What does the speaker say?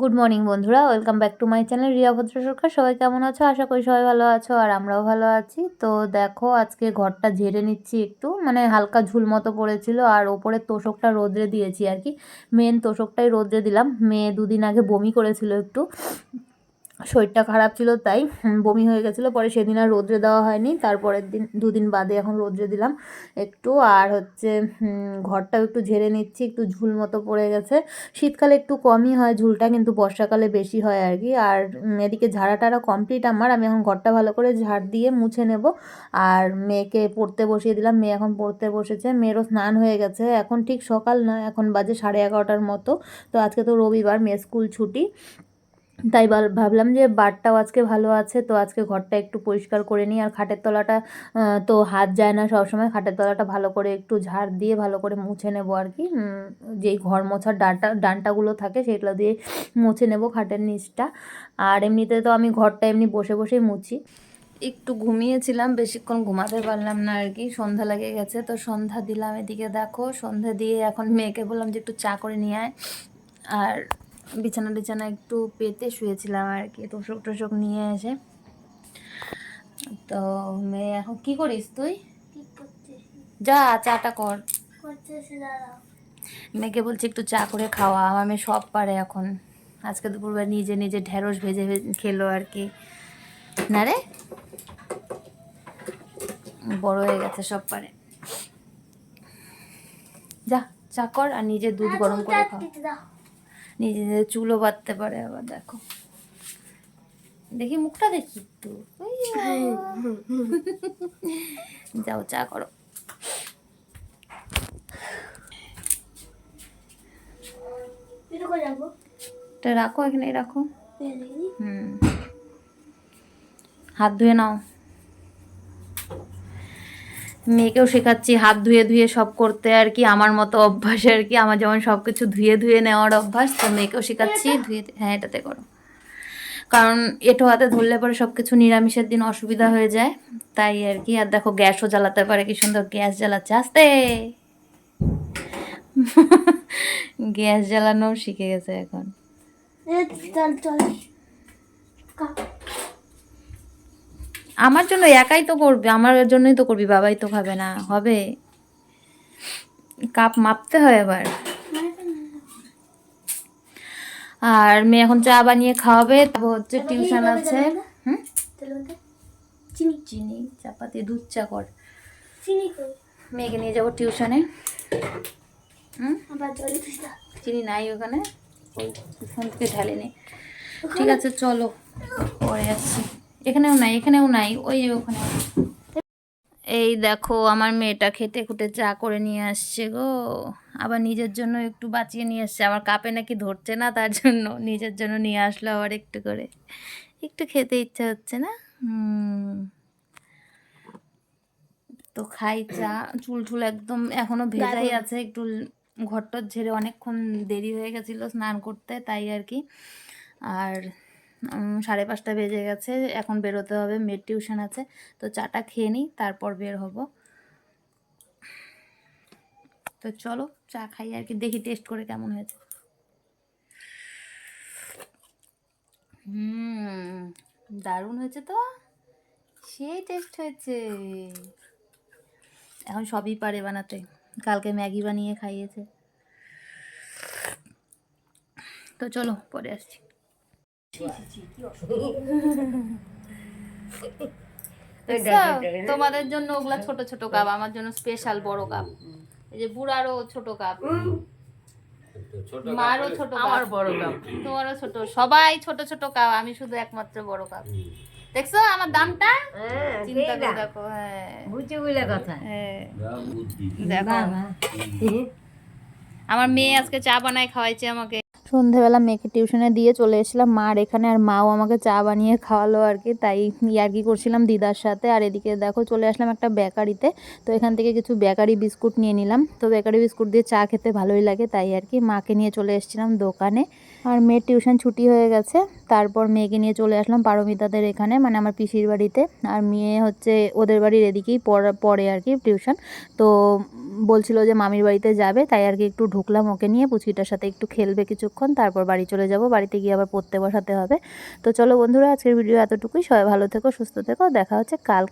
Good morning বন্ধুরা। Welcome back to my channel Riya Bhadra Sarkar সবাই কেমন আছো? আশা করি সবাই ভালো আছো আর আমরাও ভালো আছি। তো দেখো, আজকে ঘরটা ঝেড়ে নিচ্ছি একটু। মানে হালকা ঝুল মতো পড়েছিল আর ওপরে তোষকটা রোদ্রে দিয়েছি আর কি। মেন তোষকটাই রোদ্রে দিলাম। মেয়ে দুদিন আগে বমি করেছিল একটু। শরীরটা খারাপ ছিল, তাই বমি হয়ে গেছিল। পরে সেদিন আর রোদ্রে দেওয়া হয়নি। তারপরের দিন, দুদিন বাদে এখন রোদ্রে দিলাম একটু। আর হচ্ছে ঘরটাও একটু ঝেড়ে নিচ্ছি, একটু ঝুল মতো পড়ে গেছে। শীতকালে একটু কমই হয় ঝুলটা, কিন্তু বর্ষাকালে বেশি হয় আর কি। আর এদিকে ঝাড়া টাড়া কমপ্লিট আমার। আমি এখন ঘরটা ভালো করে ঝাড় দিয়ে মুছে নেব। আর মেয়েকে পড়তে বসিয়ে দিলাম। মেয়ে এখন পড়তে বসেছে। মেয়েরও স্নান হয়ে গেছে। এখন ঠিক সকাল না, এখন বাজে সাড়ে এগারোটার মতো। তো আজকে তো রবিবার মেয়ে স্কুল ছুটি। তাই ভাব- ভাবলাম যে বারটাও আজকে ভালো আছে, তো আজকে ঘরটা একটু পরিষ্কার করে নিই। আর খাটের তলাটা তো হাত যায় না সবসময়। খাটের তলাটা ভালো করে একটু ঝাড় দিয়ে ভালো করে মুছে নেব আর কি। যেই ঘর মোছার ডাঁটা, ডান্টাগুলো থাকে সেগুলো দিয়ে মুছে নেব খাটের নিচটা। আর এমনিতে তো আমি ঘরটা এমনি বসে বসেই মুছি। একটু ঘুমিয়েছিলাম, বেশিক্ষণ ঘুমাতে পারলাম না আর কি। সন্ধ্যা লেগে গেছে, তো সন্ধ্যা দিলাম এদিকে দেখো। সন্ধ্যা দিয়ে এখন মেয়েকে বললাম যে একটু চা করে নিয়ে আয়। আর বিছানা টিছানা একটু পেতে শুয়েছিলাম আর কি তোষক টোষক নিয়ে এসে। তো মেয়ে এখন কি করিস তুই? যা চাটা কর। মেয়েকে বলছি একটু চা করে খাওয়া আমার মেয়ে সব পারে এখন। আজকে দুপুরবেলা নিজে নিজে ঢেঁড়স ভেজে ভেজে খেলো আর কি। না রে? বড় হয়ে গেছে সব পারে। যা চা কর আর নিজে দুধ গরম করে খাও। নিজে নিজে চুলও বাঁধতে পারে আবার দেখো। দেখি মুখটা দেখি একটু। ওই যাও চা করো। এটা রাখো এখানে রাখো। হুম। হাত ধুয়ে নাও। মেয়েকেও শেখাচ্ছি হাত ধুয়ে ধুয়ে সব করতে আর কি আমার মতো অভ্যাস আর কি আমার যেমন সব কিছু ধুয়ে ধুয়ে নেওয়ার অভ্যাস তো মেয়েকেও শেখাচ্ছি ধুয়ে হ্যাঁ এটাতে করো। কারণ এটো হাতে ধরলে পরে সব কিছু নিরামিষের দিন অসুবিধা হয়ে যায় তাই আর কি আর দেখো গ্যাসও জ্বালাতে পারে কি সুন্দর গ্যাস জ্বালাচ্ছে আস্তে! গ্যাস জ্বালানো শিখে গেছে এখন। চল চল আমার জন্য একাই তো করবি আমার জন্যই তো করবি বাবাই তো খাবে না হবে। কাপ মাপতে হয় এবার আর মেয়ে এখন চা বানিয়ে খাওয়াবে তারপর হচ্ছে টিউশন আছে। হুম? চিনি। চিনি চাপাতি দুধ চা কর। চিনি মেয়েকে নিয়ে যাব টিউশনে। হুম? আবার চিনি নাই ওখানে। ওই ফোন থেকে ঢালে নে ঠিক আছে চলো। পরে আসছি। এখানেও নাই এখানেও নাই ওই যে ওখানে। এই দেখো আমার মেয়েটা খেটে খুঁটে চা করে নিয়ে আসছে গো। আবার নিজের জন্য একটু বাঁচিয়ে নিয়ে আসছে। আমার কাপে নাকি ধরছে না তার জন্য নিজের জন্য নিয়ে আসলো আবার একটু করে। একটু খেতে ইচ্ছা হচ্ছে না? তো খাই চা। চুল টুল একদম এখনও ভেজাই আছে একটু ঘরটর ঝেড়ে অনেকক্ষণ দেরি হয়ে গেছিল স্নান করতে তাই আর কি। আর সাড়ে পাঁচটা বেজে গেছে, এখন বেরোতে হবে, মেয়ের টিউশন আছে, তো চাটা খেয়ে নিই, তারপর বের হব। তো চলো, চা খাই আর কি, দেখি টেস্ট করে কেমন হয়েছে। হুম, দারুণ হয়েছে তো, সেই টেস্ট হয়েছে। এখন সবই পারে বানাতে, কালকে ম্যাগি বানিয়ে খাইয়েছে। তো চলো, পরে আসছি? তোমাদের জন্য ওগুলা ছোট ছোট কাপ আমার জন্য স্পেশাল বড় কাপ এই যে বুড়ারও ছোট কাপ মারও ছোট আমার বড় কাপ তোমারও ছোট। সবাই ছোট ছোট কাপ আমি শুধু একমাত্র বড় কাপ দেখছ আমার দামটা? চিন্তা করে দেখো হ্যাঁ। বুঝে বুঝলে কথা। হ্যাঁ। দেখো। আমার মেয়ে আজকে চা বানায় খাওয়াইছে আমাকে। সন্ধেবেলা মেয়েকে টিউশনে দিয়ে চলে এসেছিলাম। মার এখানে আর মাও আমাকে চা বানিয়ে খাওয়ালো আর কি। তাই ইয়ার্কি করছিলাম দিদার সাথে। আর এদিকে দেখো চলে আসলাম একটা বেকারিতে। তো এখান থেকে কিছু বেকারি বিস্কুট নিয়ে নিলাম। তো বেকারি বিস্কুট দিয়ে চা খেতে ভালোই লাগে তাই আর কি। মাকে নিয়ে চলে এসেছিলাম দোকানে। আর মেয়ের টিউশন ছুটি হয়ে গেছে। তারপর মেয়েকে নিয়ে চলে আসলাম পারমিতাদের এখানে মানে আমার পিসির বাড়িতে। আর মেয়ে হচ্ছে ওদের বাড়ির এদিকেই পড়া, পড়ে আর কি, টিউশন। তো বলছিল যে মামির বাড়িতে যাবে, তাই আর কি একটু ঢুকলাম ওকে নিয়ে, পুচকিটার সাথে একটু খেলবে কিছুক্ষণ, তারপর বাড়ি চলে যাব, বাড়িতে গিয়ে আবার পড়তে বসাতে হবে। তো চলো বন্ধুরা, আজকের ভিডিও এতটুকুই, সবাই ভালো থেকো, সুস্থ থেকো, দেখা হচ্ছে কাল